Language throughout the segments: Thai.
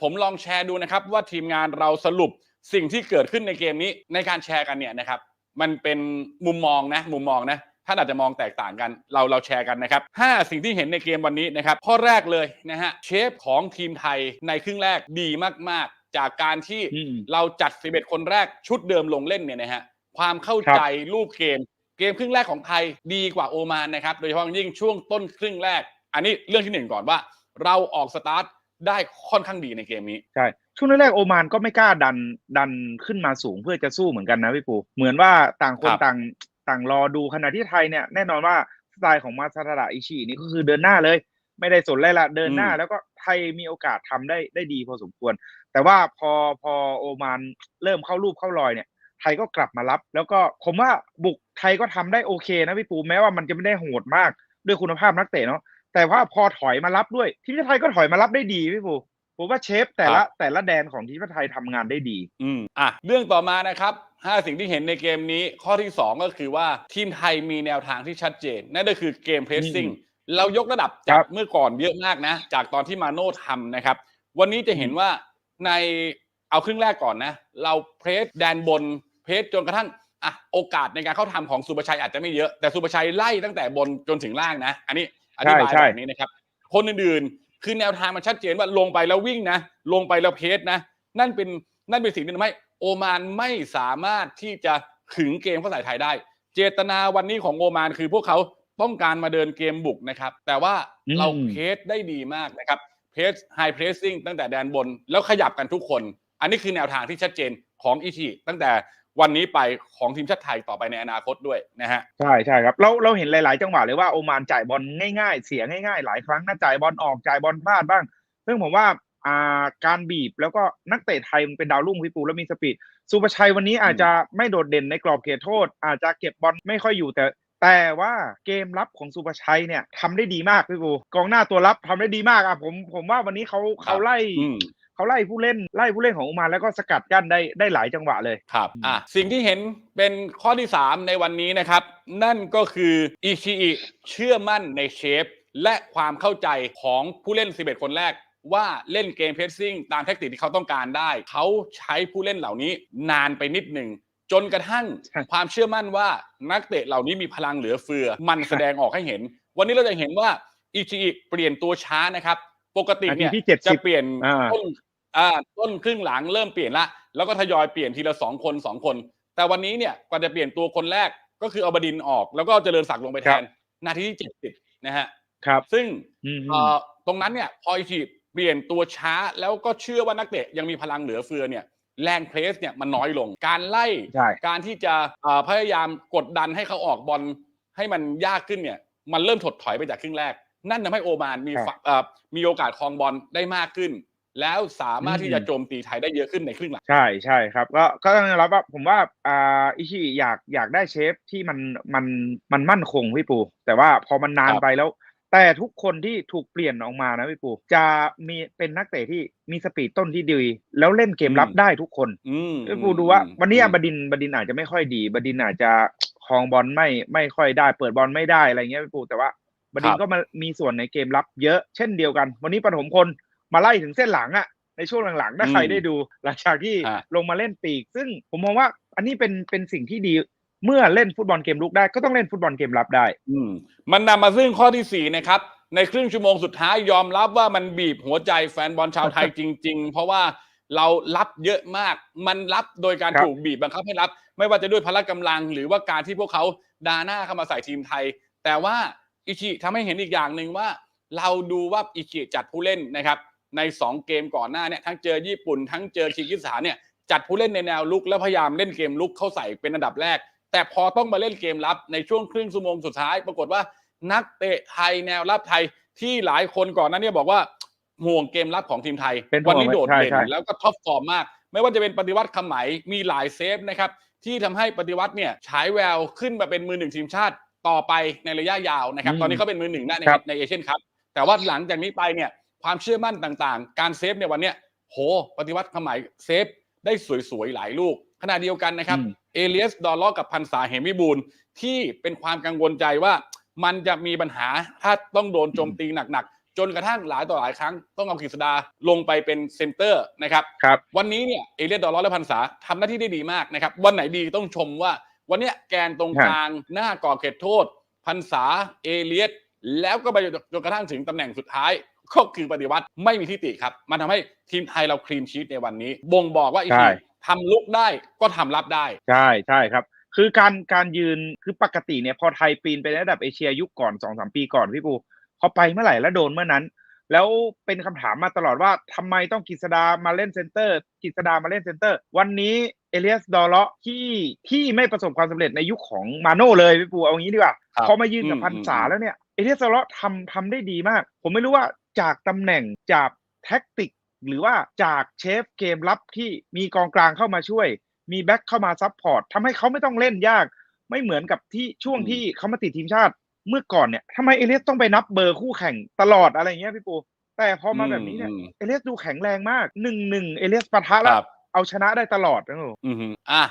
ผมลองแชร์ดูนะครับว่าทีมงานเราสรุปสิ่งที่เกิดขึ้นในเกมนี้ในการแชร์กันเนี่ยนะครับ มันเป็นมุมมองนะมุมมองนะท่านอาจจะมองแตกต่างกันเราเราแชร์กันนะครับห้าสิ่งที่เห็นในเกมวันนี้นะครับข้อแรกเลยนะฮะเชฟของทีมไทยในครึ่งแรกดีมากๆ จากการที่อืมเราจัด 11 คนแรกชุดเดิมลงเล่นเนี่ยนะฮะความเข้าใจรูปเกม เกมครึ่งแรกของไทยดีกว่าโอมานนะครับโดยเฉพาะอย่างยิ่งช่วงต้นครึ่งแรก อันนี้เรื่องที่หนึ่งก่อนว่า เราออกสตาร์ท ได้ค่อนข้างดีในเกมนี้ใช่ช่วงแรกๆโอมานก็ไม่กล้าดันดันขึ้นมาสูงเพื่อจะสู้เหมือนกันนะพี่ปูเหมือนว่าต่างคนครับต่างต่างรอดูขณะที่ไทยเนี่ยแน่นอนว่าสไตล์ของมาซาทาระอิชินี่ก็คือเดินหน้าเลย ไม่ได้สนอะไรละเดินหน้า แล้วก็ไทยมีโอกาสทำได้ได้ดีพอสมควร แต่ว่าพอพอโอมานเริ่มเข้ารูปเข้ารอยเนี่ย ไทยก็กลับมารับ แล้วก็ผมว่าบุกไทยก็ทำได้โอเคนะพี่ปูแม้ว่ามันจะไม่ได้โหดมากด้วยคุณภาพนักเตะเนาะ แต่ว่าพอถอยมารับด้วย ทีมชาติไทยก็ถอยมารับได้ดีพี่ปูผมว่าเชฟแต่ละแต่ละแดนของทีมชาติไทยทำงานได้ดี อืมอะเรื่องต่อมานะครับห้าสิ่งที่เห็นในเกมนี้ ข้อที่ 2 ก็คือว่าทีมไทยมีแนวทางที่ชัดเจน นั่นก็คือเกมเพรสซิ่งอืมเรายกระดับครัจากบเมื่อก่อนเยอะมากนะ จากตอนที่มาโน่ทำนะครับ วันนี้จะเห็นว่าในเอาครึ่งแรกก่อนนะ เราเพรสแดนบนเพรสจนกระทั่งอะโอกาสในการเข้าทำของสุประชัยอาจจะไม่เยอะแต่สุประชัยไล่ตั้งแต่บนจนถึงล่างนะ อันนี้ อธิบายใช่แบบนี้นะครับคนอื่นๆคือแนวทางมันชัดเจนว่าลงไปแล้ววิ่งนะ ลงไปแล้วเพสนะ นั่นเป็นนั่นเป็นสิ่งที่ทำให้โอมานไม่สามารถที่จะขึงเกมเข้าใส่ไทยได้ เจตนาวันนี้ของโอมานคือพวกเขาต้องการมาเดินเกมบุกนะครับ แต่ว่าอืมเราเพสได้ดีมากนะครับเพสไฮเพรสซิ่งตั้งแต่แดนบน แล้วขยับกันทุกคน อันนี้คือแนวทางที่ชัดเจนของอีทีตั้งแต่ วันนี้ไปของทีมชาติไทยต่อไปในอนาคตด้วยนะฮะใช่ใช่ครับเราเราเห็นหลาย ๆ จังหวะเลยว่าโอมานจ่ายบอลง่าย ๆ เสียง่ายๆ หลายครั้งนะจ่ายบอลออกจ่ายบอลพลาดบ้าง ซึ่งผมว่าอ่าการบีบแล้วก็นักเตะไทยมันเป็นดาวรุ่งพี่ปูแล้วมีสปีดสุประชัยวันนี้อาจจะไม่โดดเด่นในกรอบเขตโทษ อาจจะเก็บบอลไม่ค่อยอยู่แต่แต่ว่าเกมรับของสุประชัยเนี่ยทำได้ดีมากพี่ปูกองหน้าตัวรับทำได้ดีมากอะผมผมว่าวันนี้เขาเขาไล่อืม เขาไล่ผู้เล่นไล่ผู้เล่นของโอมานแล้วก็สกัดกั้นได้ได้หลายจังหวะเลยครับอะสิ่งที่เห็นเป็นข้อที่ 3 ในวันนี้นะครับ นั่นก็คืออิชิอิเชื่อมั่นในเชฟ และความเข้าใจของผู้เล่น 11 คนแรกว่าเล่นเกมเพรสซิ่งตามแทคติกที่เขาต้องการได้ เขาใช้ผู้เล่นเหล่านี้นานไปนิดหนึ่งจนกระทั่งใช่ความเชื่อมั่นว่านักเตะเหล่านี้มีพลังเหลือเฟือ มันแสดงออกให้เห็น วันนี้เราจะเห็นว่าอิชิอิเปลี่ยนตัวช้านะครับ ปกติเนี่ยนาทีที่70จะเปลี่ยนอ่าต้น อ่าต้นครึ่งหลังเริ่มเปลี่ยนละ แล้วก็ทยอยเปลี่ยนทีละสองคนสองคน แต่วันนี้เนี่ยกว่าจะเปลี่ยนตัวคนแรกก็คือเอาบดินทร์ออก แล้วก็เจริญศักดิ์ลงไปแทนนาทีที่เจ็ดสิบนะฮะครับ ซึ่งอืมเอ่อตรงนั้นเนี่ยพออิชิเปลี่ยนตัวช้าแล้วก็เชื่อว่านักเตะยังมีพลังเหลือเฟือเนี่ยแรงเพรสเนี่ยมันน้อยลง การไล่ใช่การที่จะเอ่อพยายามกดดันให้เขาออกบอลให้มันยากขึ้นเนี่ยมันเริ่มถดถอยไปจากครึ่งแรก นั่นทำให้โอมานมีครับฝเอ่อมีโอกาสครองบอลได้มากขึ้น แล้วสามารถอืมที่จะโจมตีไทยได้เยอะขึ้นในครึ่งหลังใช่ใช่ครับ ก็ก็ต้องยอมรับว่าผมว่าอ่าอิชิอยากอยากได้เชฟที่มันมันมันมั่นคงพี่ปู แต่ว่าพอมันนานครับไปแล้ว แต่ทุกคนที่ถูกเปลี่ยนออกมานะพี่ปู จะมีเป็นนักเตะที่มีสปีดต้นที่ดีแล้วเล่นเกมรับได้ทุกคนอืมพี่ปูดูว่าอืมวันนี้อือะมบดินทร์บดินทร์อาจจะไม่ค่อยดีบดินทร์อาจจะครองบอลไม่ไม่ค่อยได้ เปิดบอลไม่ได้อะไรเงี้ยพี่ปูแต่ว่าบดินทร์ก็มามีส่วนในเกมรับเยอะเช่นเดียวกัน วันนี้ปฐมพล มาไล่ถึงเส้นหลังอะในช่วงหลังๆถ้าใครได้ดูหลังจากที่ฮะลงมาเล่นปีก ซึ่งผมมองว่าอันนี้เป็นเป็นสิ่งที่ดีเมื่อเล่นฟุตบอลเกมลุกได้ก็ต้องเล่นฟุตบอลเกมรับได้ อืมมันนำมาซึ่งข้อที่สี่นะครับในครึ่งชั่วโมงสุดท้ายยอมรับว่ามันบีบหัวใจแฟนบอลชาวไทยจริง ๆ เพราะว่าเรารับเยอะมาก มันรับโดยการครับถูกบีบบังคับให้รับ ไม่ว่าจะด้วยพละกำลัง หรือว่าการที่พวกเขาดาหน้าเข้ามาใส่ทีมไทย แต่ว่าอิชิทำให้เห็นอีกอย่างหนึ่งว่า เราดูว่าอิชิจัดผู้เล่นนะครับ ใน 2 เกมก่อนหน้าเนี่ยทั้งเจอญี่ปุ่นทั้งเจอคีร์กิสถานเนี่ยจัดผู้เล่นในแนวลุกแล้วพยายามเล่นเกมลุกเข้าใส่เป็นอันดับแรก แต่พอต้องมาเล่นเกมรับในช่วงครึ่งชั่วโมงสุดท้าย ปรากฏว่านักเตะไทยแนวรับไทยที่หลายคนก่อนหนั้นเนี่ยบอกว่าห่วงเกมรับของทีมไทยเป็นห่วงวันนี้โดดใช่เด่นใช่แล้วก็ท็อปฟอร์มมาก ไม่ว่าจะเป็นปฏิวัติคำไหมมีหลายเซฟนะครับที่ทำให้ปฏิวัติเนี่ยฉายแววขึ้นมาเป็นมือหนึ่งทีมชาติต่อไปในระยะยาวนะครับอืมตอนนี้เขาเป็นมือหนึ่งนะในครับในเอเชียนคัพแต่ว่าหลังจากนี้ไปเนี่ย ความเชื่อมั่นต่างๆ การเซฟในวันเนี้ยโห ปฏิวัติคำไหมเซฟได้สวยๆ หลายลูก ขณะเดียวกันนะครับอืมเอเลียสดอลล็อกกับพันษาเหมวิบูลย์ที่เป็นความกังวลใจว่ามันจะมีปัญหาถ้าต้องโดนโจมตีหนักๆ จนกระทั่งหลายต่อหลายครั้ง ต้องเอากฤษดาลงไปเป็นเซนเตอร์นะครับครับวันนี้เนี่ยเอเลียดดอลลาร์และพันษาทำหน้าที่ได้ดีมากนะครับ วันไหนดีต้องชมว่า วันเนี้ยแกนตรงกลางหน้ากรอบเขตโทษ พันษาเอเลียดแล้วก็ไปจนกระทั่งถึงตำแหน่งสุดท้าย ก็คือปฏิวัติไม่มีที่ติครับ มันทำให้ทีมไทยเราคลีนชีตในวันนี้ บ่งบอกว่าอีกใช่ทีทำลุกได้ก็ทำรับได้ ใช่ใช่ครับ คือการการยืนคือปกติเนี่ยพอไทยปีนไปในระดับเอเชียยุคก่อนสองสามปีก่อนพี่ปูพอไปเมื่อไหร่แล้วโดนเมื่อนั้น แล้วเป็นคำถามมาตลอดว่าทำไมต้องกฤษดามาเล่นเซนเตอร์กฤษดามาเล่นเซนเตอร์ วันนี้เอเลียสดอลเลาะที่ที่ไม่ประสบความสำเร็จในยุคของมาโน่เลยพี่ปูเอางี้ดีกว่าครับพอมายืนกับอืมพันษาอืมแล้วเนี่ยเอเลียสดอลเลาะทำทำได้ดีมาก ผมไม่รู้ว่า จากตำแหน่งจากแท็กติก หรือว่าจากเชฟเกมรับที่มีกองกลางเข้ามาช่วย มีแบ็คเข้ามาซับพอร์ตทำให้เขาไม่ต้องเล่นยาก ไม่เหมือนกับที่ช่วงอืมที่เขามาติดทีมชาติเมื่อก่อนเนี่ยทำไมเอเลียสต้องไปนับเบอร์คู่แข่งตลอดอะไรอย่างเงี้ยพี่ปู แต่พอมาแบบนี้เนี่ยอืมเอเลียสดูแข็งแรงมากหนึ่งหนึ่งเอเลียสปะทะคแล้วรับเอาชนะได้ตลอดนะหนูอือฮึอะ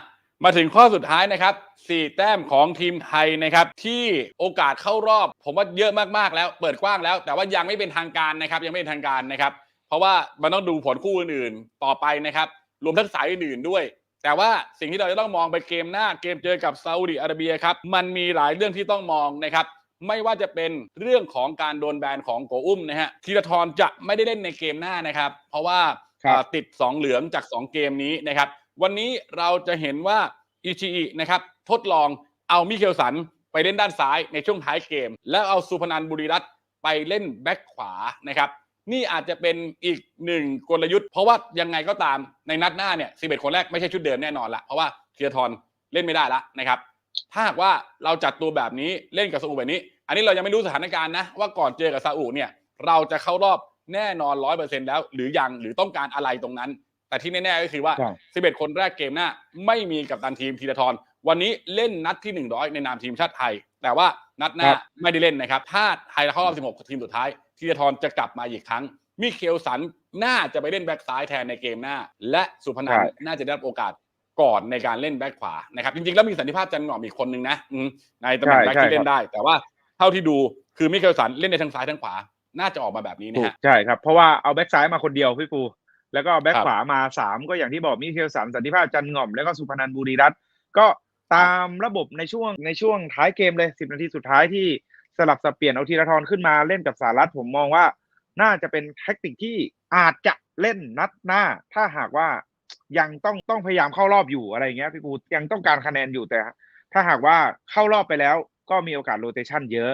มาถึงข้อสุดท้ายนะครับสี่แต้มของทีมไทยนะครับที่โอกาสเข้ารอบ ผมว่าเยอะมากๆแล้วเปิดกว้างแล้ว แต่ว่ายังไม่เป็นทางการนะครับ ยังไม่เป็นทางการนะครับ เพราะว่ามันต้องดูผลคู่อื่นๆต่อไปนะครับ รวมทั้งสายอื่นๆด้วย แต่ว่าสิ่งที่เราจะต้องมองไปเกมหน้าเกมเจอกับซาอุดิอาระเบียครับมันมีหลายเรื่องที่ต้องมองนะครับไม่ว่าจะเป็นเรื่องของการโดนแบนของโกอุ้มนะฮะธีรทรจะไม่ได้เล่นในเกมหน้านะครับ เพราะว่าครับอ่าติด 2 เหลืองจาก 2 เกมนี้นะครับ วันนี้เราจะเห็นว่าอิชิอินะครับทดลองเอามิเคลสันไปเล่นด้านซ้ายในช่วงท้ายเกม แล้วเอาสุพนันบุรีรัตน์ไปเล่นแบ็คขวานะครับนี่อาจจะเป็นอีกหนึ่งกลยุทธ์ เพราะว่ายังไงก็ตามในนัดหน้าเนี่ย11คนแรกไม่ใช่ชุดเดิมแน่นอนละเพราะว่าเทียทรเล่นไม่ได้ละนะครับถ้าหากว่าเราจัดตัวแบบนี้เล่นกับซาอุแบบนี้ อันนี้เรายังไม่รู้สถานการณ์นะว่าก่อนเจอกับซาอุเนี่ยเราจะเข้ารอบแน่นอนร้อยเปอร์เซ็นต์แล้ว หรือยังหรือต้องการอะไรตรงนั้น แต่ที่แน่ๆก็คือว่าใช่11 คนแรกเกมหน้า ไม่มีกับตันทีมธีรทรวันนี้เล่นนัดที่ 100 ในนามทีมชาติไทย แต่ว่านัดหน้าครับไม่ได้เล่นนะครับ ถ้าไทยเข้ารอบ 16 ทีมสุดท้ายธีรทรจะกลับมาอีกครั้ง มิเคลสันน่าจะไปเล่นแบ็กซ้ายแทนในเกมหน้า และสุพนันใช่น่าจะได้รับโอกาสก่อนในการเล่นแบ็กขวานะครับจริงๆแล้วมีสันติภาพจันทร์หงอมอีกคนนึงนะอืมในตำแหน่งแบ็กที่เล่นได้ แต่ว่าเท่าที่ดูคือมิเคลสันเล่นในทั้งซ้ายทั้งขวาน่าจะออกมาแบบนี้นะถูกฮะใช่ครับเพราะว่าเอาแบ็กซ้ายมาคนเดียวพี่ปู แล้วก็เอาแบ็กครับขวามาสามก็อย่างที่บอกมิเคลสันสันติภาพจันทร์ง่อมแล้วก็สุพนันบุรีรัตน์ก็ตามระบบในช่วงในช่วงท้ายเกมเลยสิบนาทีสุดท้ายที่สลับสับเปลี่ยนเอาธีรทรขึ้นมาเล่นกับสารัตผมมองว่า น่าจะเป็นแท็กติกที่อาจจะเล่นนัดหน้า ถ้าหากว่ายังต้องต้องพยายามเข้ารอบอยู่อะไรอย่างเงี้ยพี่ปูยังต้องการคะแนนอยู่แต่ ถ้าหากว่าเข้ารอบไปแล้วก็มีโอกาสโรเตชันเยอะ